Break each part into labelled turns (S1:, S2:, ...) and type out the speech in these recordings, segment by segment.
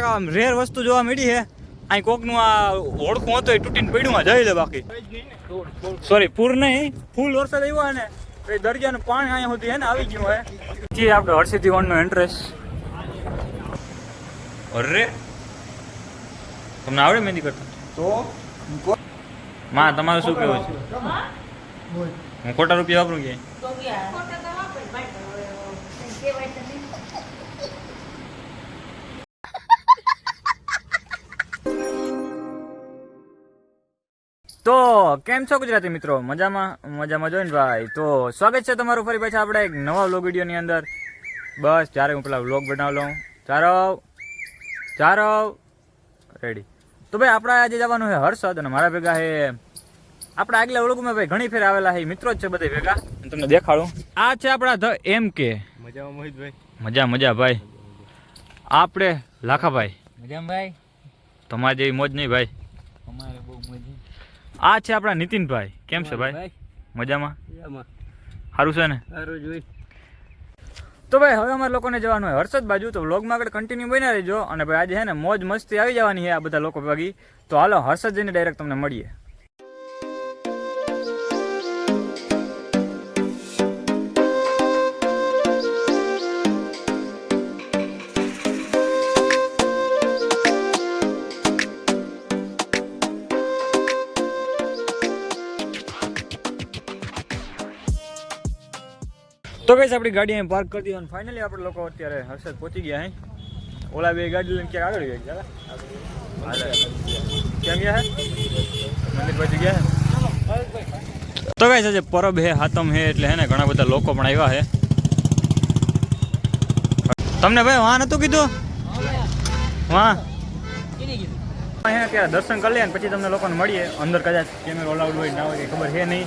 S1: એક આમ રેર વસ્તુ જોવા મળી છે. અહીં કોકનું આ ઓળખું હતું એ તૂટીને પડ્યું આ જઈ લે બાકી. સોરી પૂર નહીં ફૂલ વરસાદ આવ્યો ને એ દરિયાનું પાણી અહીંયા સુધી ને આવી ગયું હોય જે આપણે હર્ષિથી વનનો એન્ટ્રેસ અરે તમને આવડે મહેંદી કરતા?
S2: તો
S1: માં તમારું શું કહેવું છે? હું ખોટા રૂપિયા વાપરું કે? તો કેમ છો ગુજરાતી મિત્રો? મજામાં? મજામાં જોઈને ભાઈ. તો સ્વાગત છે તમારું ફરી પાછા આપણે એક નવા વ્લોગ વિડીયોની અંદર. બસ જ્યારે હું પેલા વ્લોગ બનાવ લઉં. ચારો ચારવ. રેડી તો ભાઈ આપણે આજે જવાનું છે હર્ષદ અને મારા ભેગા હે આપણે આગલા વ્લોગમાં ભાઈ ઘણી ફેર આવેલા છે. મિત્રો જ છે બધા ભેગા. તમને દેખાડું. આ છે આપણા ધ એમ કે.
S2: મજામાં મોહિતભાઈ
S1: મજા મજા ભાઈ. આપણે લાખાભાઈ.
S2: મજામાં ભાઈ.
S1: તમારે જેવી મોજ નહીં ભાઈ.
S2: અમારે
S1: આ છે આપણા નીતિનભાઈ. કેમ છે ભાઈ? મજામાં? સારું છે ને?
S2: સારું જોઈ
S1: તો ભાઈ હવે અમારે લોકોને જવાનું હોય હર્ષદ બાજુ તો વ્લોગમાં આગળ કન્ટિન્યુ બન્યા રહેજો. અને ભાઈ આજે છે ને મોજ મસ્તી આવી જવાની છે આ બધા લોકો ભાગી. તો હાલો હર્ષદ જઈને ડાયરેક્ટ તમને મળીએ. તો કઈ આપણી ગાડી અહીં પાર્ક કરી દીધી અને ફાઇનલી આપણે લોકો અત્યારે હર્ષદ પહોંચી ગયા અહીં. ઓલા બે ગાડી લઈને ક્યાંક આગળ ગયા ચાલે ક્યાં ગયા હે? મંદિર પહોંચી ગયા હે? તો કઈ છે પરબ હે હાતમ હે એટલે હે ને ઘણા બધા લોકો પણ આવ્યા હે. તમને ભાઈ વાહ નતું કીધું? વાહ અહીંયા ત્યાં દર્શન કરી લે પછી તમને લોકોને મળીએ. અંદર કદાચ કેમેરો અલાઉડ હોય ના હોય ખબર છે નહીં.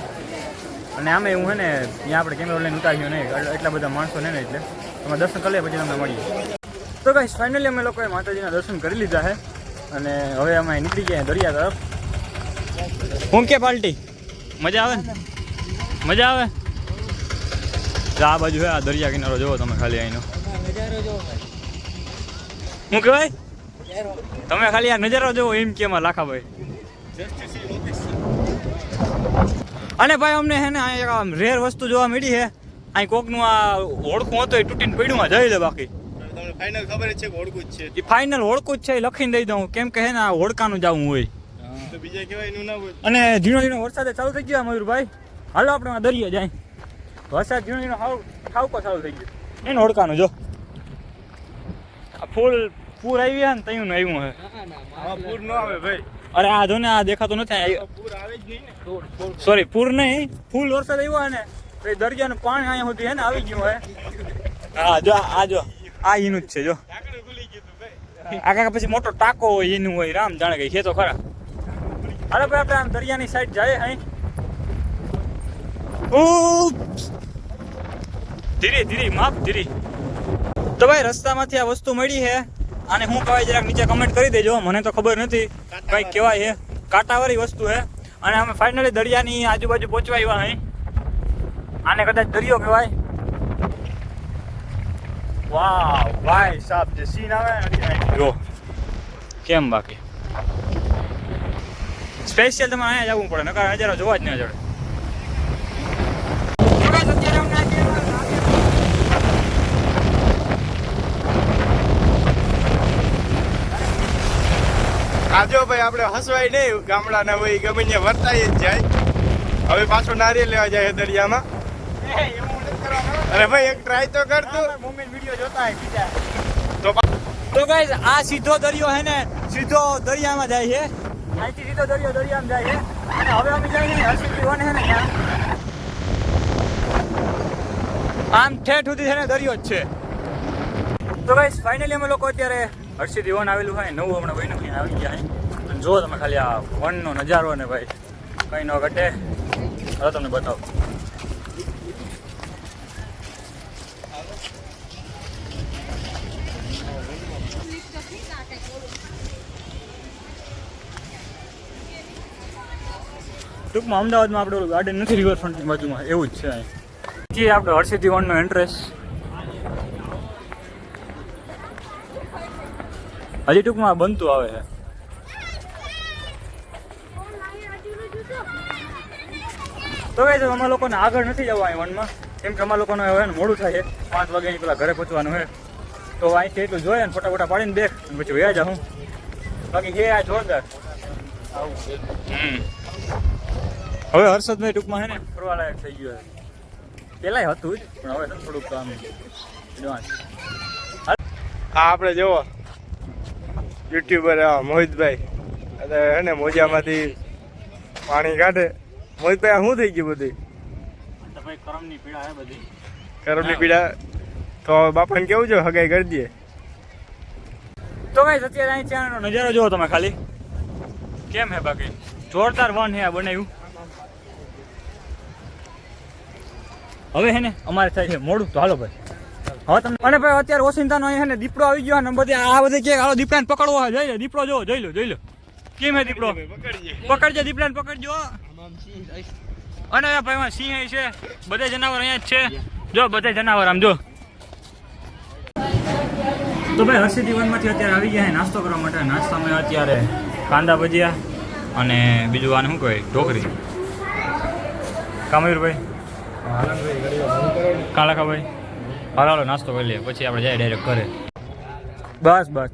S1: અને આમે એવું હે ને, ત્યાં આપણે કેમેરો લઈને ઉતાર્યો નહીં એટલા બધા માણસો ને એટલે તમે દર્શન કરી પછી તમને મળીએ. તો ભાઈ ફાઇનલી અમે લોકોએ માતાજીના દર્શન કરી લીધા છે અને હવે અમે નીકળી ગયા દરિયા તરફ. હું કે પાલટી? મજા આવે ને? મજા આવે? આ બાજુ હે, આ દરિયા કિનારો જોવો તમે ખાલી અહીંનો. હું કહેવાય? તમે ખાલી આ નજારો જોવો એમ કે એમાં લાખાભાઈ. અને ભાઈ અમને હે ને અહીંયા આમ રેર વસ્તુ જોવા મળી છે. અહીં કોકનું આ ઓળખું હતું એ તૂટીને પડ્યું માં જઈ લે બાકી.
S2: ફાઇનલ ખબર છે કે ઓળખું જ છે.
S1: એ ફાઇનલ ઓળખું જ છે એ લખીને દઈ દઉં. કેમ કે હે ને આ ઓળખાનું જવું હોય.
S2: તો બીજા કહેવાય એનું ના હોય.
S1: અને ઝીણો ઝીણો વરસાદ ચાલુ થઈ ગયો મયુરભાઈ. હાલો આપણે દરિયે જાય. વરસાદ ઝીણો ઝીણો હાવ ઠાવકો ચાલુ થઈ ગયો. એને ઓળખાનું જો. આ ફૂલ પૂર આવી ને તયું આવ્યું હે.
S2: હા પૂર ન આવે ભાઈ.
S1: અરે આ જો ને આ દેખાતો નથી આ-
S2: પૂર આવે જ નહીં ને.
S1: સોરી પૂર નહીં. ફૂલ વરસાદ આવ્યો હોય ને તો એ દરિયાનું પાણી અહીંયા સુધી હે ને આવી ગયું હે. હા જો આ જો. આ એનું જ છે જો. આ કાકા પછી મોટો ટાંકો હોય એનું હોય રામ જાણે કઈ. છે તો ખરા. અરે ભાઈ આપણે આમ દરિયાની સાઈડ જાય અહીં! ધીરે ધીરે માફ ધીરે. તો ભાઈ રસ્તામાંથી આ વસ્તુ મળી છે આને હું કહેવાય જરાક નીચે કમેન્ટ કરી દેજો. મને તો ખબર નથી કઈ કહેવાય છે કાંટાવાળી વસ્તુ છે અને અમે ફાઇનલી દરિયાની આજુબાજુ પહોંચવા આવ્યા અહીં આને કદાચ દરિયો કહેવાય. વાવ, ભાઈ સાહેબ જે સીન આવે જો, કેમ બાકી? સ્પેશિયલ તમારે અહીંયા જવું પડે, નકાર હજારો જોવા જ ન જડે.
S2: આજો ભાઈ આપણે હસવાય નહીં. ગામડાના હોય ગમે ત્યાં વર્તાય જ જાય. હવે પાછો નારિયેલ લેવા જાય દરિયામાં. અરે ભાઈ એક ટ્રાય તો કર તું.
S1: વીડિયો જોતા હોય બીજા.
S2: તો
S1: તો ગાઈસ આ સીધો દરિયો હે ને સીધો દરિયામાં જાય છે. અહીંથી સીધો દરિયો દરિયામાં જાય છે. અને હવે અમે જાય હસી વન હે ને આમ ઠેઠ સુધી છે ને દરિયો જ છે. તો ગાઈસ ફાઇનલી અમે લોકો અત્યારે હર્ષિદ્રી વન આવેલું હોય, નવું હમણાં બન્યું ત્યાં આવી ગયા છે અને જુઓ તમે ખાલી આ વનનો નજારો ને ભાઈ, કંઈ ન ઘટે. હવે તમને બતાવો. ટૂંકમાં અમદાવાદમાં આપણે ગાર્ડન નથી રિવરફ્રન્ટની બાજુમાં, એવું જ છે જે આપણે હર્ષિદ્રી વનનો એન્ટ્રેસ હજી ટૂંકમાં બનતું આવે છે. તો એ અમારા લોકોને આગળ નથી જવા અહીં વનમાં. કેમ કે અમારા લોકોને હવે મોડું થાય છે. પાંચ વાગે અહીં પેલા ઘરે પહોંચવાનું હોય તો અહીંથી એટલું જોઈએ ને ફોટા ફોટા પાડીને દેખ પછી વ્યાજ જાઉં. બાકી છે આ જોરદાર. હવે હર્ષદભાઈ ટૂંકમાં છે ને ફરવા લાયક થઈ ગયો છે. પેલાય હતું જ, પણ હવે થોડુંક કામ એડવાન્સ
S2: હા, આપણે જોવો યુટ્યુબર આ મોહિતભાઈ. અત્યારે એને મોજામાંથી પાણી કાઢે. મોહિતભાઈ શું થઈ ગયું બધું?
S1: કરમની પીડા બધી.
S2: કરમની પીડા? તો બાપાને કેવું છે? હગાઈ કરી દઈએ.
S1: તો ભાઈ અત્યારે અહીં ત્યાંનો નજારો જોવો તમે ખાલી. કેમ હે બાકી? જોરદાર વન હે આ બનાવ્યું. હવે હે ને અમારે થાય છે મોડું. તો હાલો ભાઈ. હવે અને ભાઈ અત્યારે ઓસિંતાનો અહીંયા હે ને દીપડો આવી ગયો ને બધી આ બધી કે હાલો દીપડાને પકડવો હોય. જોઈ લો દીપડો જો જોઈ લો જોઈ લો. કેમ હે દીપડો? પકડજે દીપડાને પકડજો અને ભાઈ સિંહ છે. બધા જનાવર અહીંયા જ છે. જો બધા જનાવર આમ જો. તો ભાઈ હર્ષિત જીવનમાંથી અત્યારે આવી ગયા નાસ્તો કરવા માટે. નાસ્તામાં અત્યારે કાંદા ભજીયા અને બીજું આને શું કહે ઢોકરી. કામવીરભાઈ કાલાખાભાઈ. હાલો હાલો નાસ્તો કરી લઈએ પછી આપણે જાય ડાયરેક્ટ ઘરે. બસ બસ.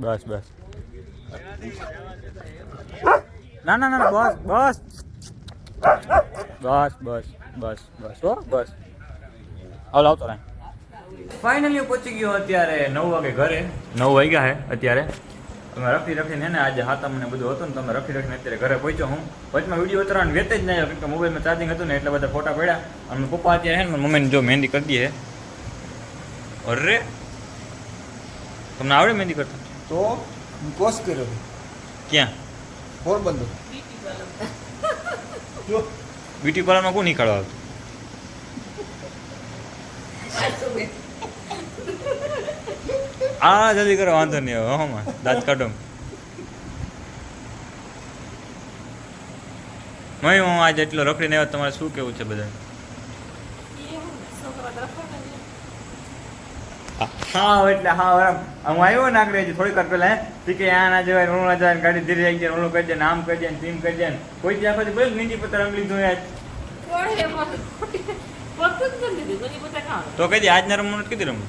S1: બસ બસ. ના ના ના ના, બસ બસ. બસ બસ બસ બસ હો બસ. હલો આવતો રહે. ફાઇનલી પહોંચી ગયો અત્યારે નવ વાગે ઘરે. નવ વાગ્યા હે અત્યારે. તમે રખી રખીને એને આજે હાથમ ને બધું હતું ને તમે રખી રખીને અત્યારે ઘરે પહોંચ્યો હું. વચમાં વીડિયો ઉતરવાનું વેતે જ નહીં કેમ કે મોબાઈલમાં ચાર્જિંગ હતું ને એટલે બધા ફોટા પડ્યા. અને પપ્પા અત્યારે હે ને મમ્મીને જો મહેંદી કરી દઈએ. અરે! તમને આવડે મહેંદી કરતા?
S3: તો હું કોર્સ કર્યો?
S1: ક્યાં?
S3: પોરબંદર.
S1: બ્યુટી પાર્લરમાં કોણ નીકળવા આવતું? આ જલ્દી કરો વાંધો નહીં હવે હમાં દાંત કાઢો. મય હું આજે એટલો રખડીને આવ્યો તમારે શું કેવું છે બધા હા એટલે હા બરાબર હું આવ્યો ને આગળ થોડીક વાર પહેલા હે. કે આ ના જવાય ઓલું ના જવાય ગાડી ધીરે આવી જાય ઓલું કરી દે ને આમ કરી જાય ટીમ કરી દે કોઈ ત્યાં પછી બોલ નીચી પત્ર રંગ લીધું યાર તો કઈ દે આજના રમવાનું કીધું રમવું?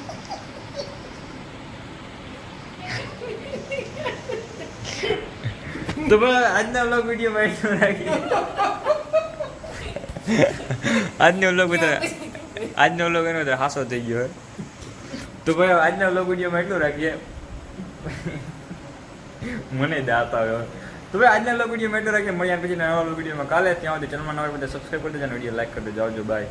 S1: બસ આજના માં રાખીએ આજનો બધા આજનો થઈ ગયો તો ભાઈ આજના વ્લોગ વિડીયોમાં એટલું રાખીએ મને દાંત આવ્યો તો ભાઈ આજના વ્લોગ વિડીયોમાં એટલું રાખીએ મળ્યા પછી નવા વીડિયો વિડીયોમાં કાલે ત્યાં સુધી ચેનલમાં નવા બધા સબસ્ક્રાઈબ કરી દેજો વીડિયો લાઈક કરી દેજો આવજો બાય